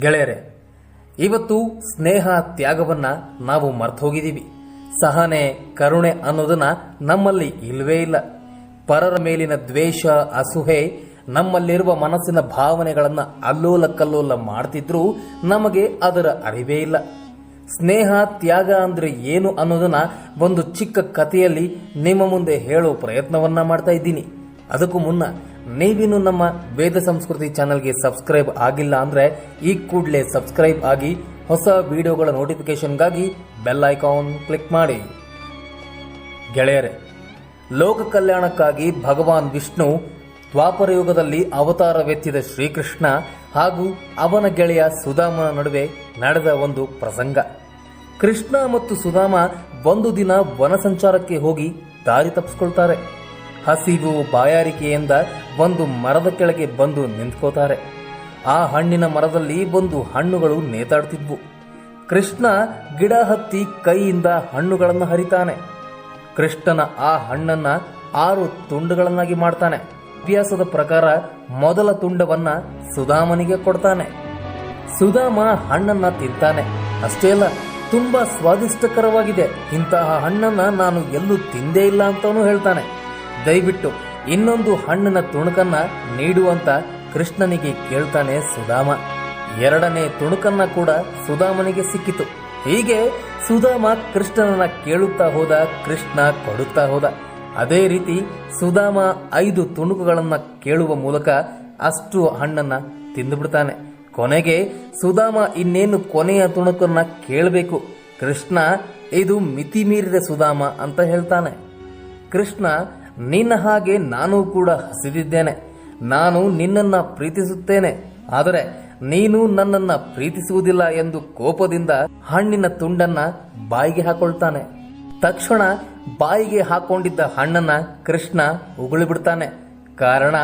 ಗೆಳೆಯರೆ, ಇವತ್ತು ಸ್ನೇಹ ತ್ಯಾಗವನ್ನ ನಾವು ಮರ್ತೋಗಿದ್ದೀವಿ. ಸಹನೆ, ಕರುಣೆ ಅನ್ನೋದನ್ನ ನಮ್ಮಲ್ಲಿ ಇಲ್ವೇ ಇಲ್ಲ. ಪರರ ಮೇಲಿನ ದ್ವೇಷ, ಅಸುಹೆ ನಮ್ಮಲ್ಲಿರುವ ಮನಸ್ಸಿನ ಭಾವನೆಗಳನ್ನ ಅಲ್ಲೋಲ ಕಲ್ಲೋಲ ಮಾಡ್ತಿದ್ರೂ ನಮಗೆ ಅದರ ಅರಿವೇ ಇಲ್ಲ. ಸ್ನೇಹ ತ್ಯಾಗ ಅಂದ್ರೆ ಏನು ಅನ್ನೋದನ್ನ ಒಂದು ಚಿಕ್ಕ ಕಥೆಯಲ್ಲಿ ನಿಮ್ಮ ಮುಂದೆ ಹೇಳೋ ಪ್ರಯತ್ನವನ್ನ ಮಾಡ್ತಾ ಇದ್ದೀನಿ. ಅದಕ್ಕೂ ಮುನ್ನ ನೀವಿನ್ನು ನಮ್ಮ ವೇದ ಸಂಸ್ಕೃತಿ ಚಾನಲ್ಗೆ ಸಬ್ಸ್ಕ್ರೈಬ್ ಆಗಿಲ್ಲ ಅಂದ್ರೆ ಈ ಕೂಡಲೇ ಸಬ್ಸ್ಕ್ರೈಬ್ ಆಗಿ ಹೊಸ ವಿಡಿಯೋಗಳ ನೋಟಿಫಿಕೇಶನ್ಗಾಗಿ ಬೆಲ್ ಐಕಾನ್ ಕ್ಲಿಕ್ ಮಾಡಿ. ಗೆಳೆಯರೆ, ಲೋಕ ಕಲ್ಯಾಣಕ್ಕಾಗಿ ಭಗವಾನ್ ವಿಷ್ಣು ದ್ವಾಪರ ಯುಗದಲ್ಲಿ ಅವತಾರವೆತ್ತಿದ ಶ್ರೀಕೃಷ್ಣ ಹಾಗೂ ಅವನ ಗೆಳೆಯ ಸುಧಾಮನ ನಡುವೆ ನಡೆದ ಒಂದು ಪ್ರಸಂಗ. ಕೃಷ್ಣ ಮತ್ತು ಸುಧಾಮ ಒಂದು ದಿನ ವನ ಸಂಚಾರಕ್ಕೆ ಹೋಗಿ ದಾರಿ ತಪ್ಪಿಸ್ಕೊಳ್ತಾರೆ. ಹಸಿವು ಬಾಯಾರಿಕೆಯಿಂದ ಒಂದು ಮರದ ಕೆಳಗೆ ಬಂದು ನಿಂತ್ಕೋತಾರೆ. ಆ ಹಣ್ಣಿನ ಮರದಲ್ಲಿ ಬಂದು ಹಣ್ಣುಗಳು ನೇತಾಡ್ತಿದ್ವು. ಕೃಷ್ಣ ಗಿಡ ಹತ್ತಿ ಕೈಯಿಂದ ಹಣ್ಣುಗಳನ್ನು ಹರಿತಾನೆ. ಕೃಷ್ಣನ ಆ ಹಣ್ಣನ್ನ ಆರು ತುಂಡುಗಳನ್ನಾಗಿ ಮಾಡ್ತಾನೆ. ಅಭ್ಯಾಸದ ಪ್ರಕಾರ ಮೊದಲ ತುಂಡವನ್ನ ಸುಧಾಮನಿಗೆ ಕೊಡ್ತಾನೆ. ಸುಧಾಮ ಹಣ್ಣನ್ನ ತಿಂತಾನೆ. ಅಷ್ಟೇ ಅಲ್ಲ, ತುಂಬಾ ಸ್ವಾದಿಷ್ಟಕರವಾಗಿದೆ. ಇಂತಹ ಹಣ್ಣನ್ನ ನಾನು ಎಲ್ಲೂ ತಿಂದೇ ಇಲ್ಲ ಅಂತಾನು ಹೇಳ್ತಾನೆ. ದಯವಿಟ್ಟು ಇನ್ನೊಂದು ಹಣ್ಣಿನ ತುಣುಕನ್ನ ನೀಡುವಂತ ಕೃಷ್ಣನಿಗೆ ಕೇಳ್ತಾನೆ ಸುಧಾಮ. ಎರಡನೇ ತುಣುಕನ್ನ ಕೂಡ ಸುಧಾಮನಿಗೆ ಸಿಕ್ಕಿತು. ಹೀಗೆ ಸುಧಾಮ ಕೃಷ್ಣನನ್ನ ಕೇಳುತ್ತಾ ಹೋದ, ಕೃಷ್ಣ ಕೊಡುತ್ತಾ ಹೋದ. ಅದೇ ರೀತಿ ಸುಧಾಮ ಐದು ತುಣುಕುಗಳನ್ನ ಕೇಳುವ ಮೂಲಕ ಅಷ್ಟು ಹಣ್ಣನ್ನ ತಿಂದುಬಿಡ್ತಾನೆ. ಕೊನೆಗೆ ಸುಧಾಮ ಇನ್ನೇನು ಕೊನೆಯ ತುಣುಕನ್ನ ಕೇಳಬೇಕು? ಕೃಷ್ಣ, ಇದು ಮಿತಿ ಮೀರಿದ ಸುಧಾಮ ಅಂತ ಹೇಳ್ತಾನೆ. ಕೃಷ್ಣ ನಿನ್ನ ಹಾಗೆ ನಾನು ಕೂಡ ಹಸಿದಿದ್ದೇನೆ. ನಾನು ನಿನ್ನನ್ನ ಪ್ರೀತಿಸುತ್ತೇನೆ. ಆದರೆ ನೀನು ನನ್ನನ್ನ ಪ್ರೀತಿಸುವುದಿಲ್ಲ ಎಂದು ಕೋಪದಿಂದ ಹಣ್ಣಿನ ತುಂಡನ್ನ ಬಾಯಿಗೆ ಹಾಕೊಳ್ತಾನೆ. ತಕ್ಷಣ ಬಾಯಿಗೆ ಹಾಕೊಂಡಿದ್ದ ಹಣ್ಣನ್ನ ಕೃಷ್ಣ ಉಗುಳಿಬಿಡ್ತಾನೆ. ಕಾರಣ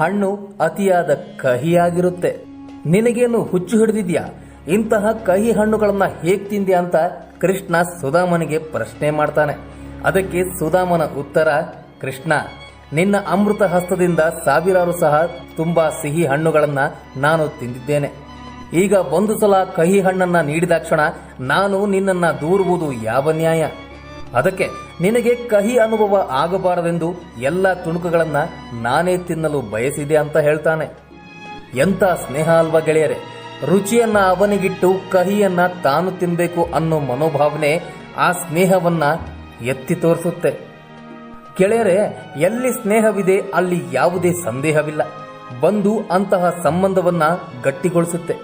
ಹಣ್ಣು ಅತಿಯಾದ ಕಹಿಯಾಗಿರುತ್ತೆ. ನಿನಗೇನು ಹುಚ್ಚು ಹಿಡಿದಿದ್ಯಾ? ಇಂತಹ ಕಹಿ ಹಣ್ಣುಗಳನ್ನ ಹೇಗ್ ತಿಂದ್ಯಾ ಅಂತ ಕೃಷ್ಣ ಸುಧಾಮನಿಗೆ ಪ್ರಶ್ನೆ ಮಾಡ್ತಾನೆ. ಅದಕ್ಕೆ ಸುಧಾಮನ ಉತ್ತರ ಕೃಷ್ಣ, ನಿನ್ನ ಅಮೃತ ಹಸ್ತದಿಂದ ಸಾವಿರಾರು ಸಹ ತುಂಬಾ ಸಿಹಿ ಹಣ್ಣುಗಳನ್ನ ನಾನು ತಿಂದಿದ್ದೇನೆ. ಈಗ ಒಂದು ಸಲ ಕಹಿ ಹಣ್ಣನ್ನ ನೀಡಿದ ಕ್ಷಣ ನಾನು ನಿನ್ನನ್ನ ದೂರುವುದು ಯಾವ ನ್ಯಾಯ? ಅದಕ್ಕೆ ನಿನಗೆ ಕಹಿ ಅನುಭವ ಆಗಬಾರದೆಂದು ಎಲ್ಲ ತುಣುಕುಗಳನ್ನ ನಾನೇ ತಿನ್ನಲು ಬಯಸಿದೆ ಅಂತ ಹೇಳ್ತಾನೆ. ಎಂತ ಸ್ನೇಹ ಅಲ್ವಾ ಗೆಳೆಯರೆ? ರುಚಿಯನ್ನ ಅವನಿಗಿಟ್ಟು ಕಹಿಯನ್ನ ತಾನು ತಿನ್ನಬೇಕು ಅನ್ನೋ ಮನೋಭಾವನೆ ಆ ಸ್ನೇಹವನ್ನ ಎತ್ತಿ ತೋರಿಸುತ್ತೆ. ಗೆಳೆಯರೆ, ಎಲ್ಲಿ ಸ್ನೇಹವಿದೆ, ಅಲ್ಲಿ ಯಾವುದೇ ಸಂದೇಹವಿಲ್ಲ. ಬಂದು ಅಂತಹ ಸಂಬಂಧವನ್ನ ಗಟ್ಟಿಗೊಳಿಸುತ್ತೆ.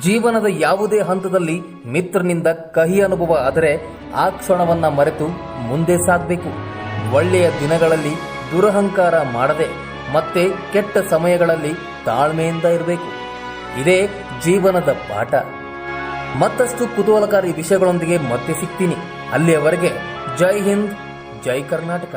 ಜೀವನದ ಯಾವುದೇ ಹಂತದಲ್ಲಿ ಮಿತ್ರನಿಂದ ಕಹಿ ಅನುಭವ ಆದರೆ ಆ ಕ್ಷಣವನ್ನ ಮರೆತು ಮುಂದೆ ಸಾಗಬೇಕು. ಒಳ್ಳೆಯ ದಿನಗಳಲ್ಲಿ ದುರಹಂಕಾರ ಮಾಡದೆ, ಮತ್ತೆ ಕೆಟ್ಟ ಸಮಯಗಳಲ್ಲಿ ತಾಳ್ಮೆಯಿಂದ ಇರಬೇಕು. ಇದೇ ಜೀವನದ ಪಾಠ. ಮತ್ತಷ್ಟು ಕುತೂಹಲಕಾರಿ ವಿಷಯಗಳೊಂದಿಗೆ ಮತ್ತೆ ಸಿಗ್ತೀನಿ. ಅಲ್ಲಿಯವರೆಗೆ ಜೈ ಹಿಂದ್, ಜೈ ಕರ್ನಾಟಕ.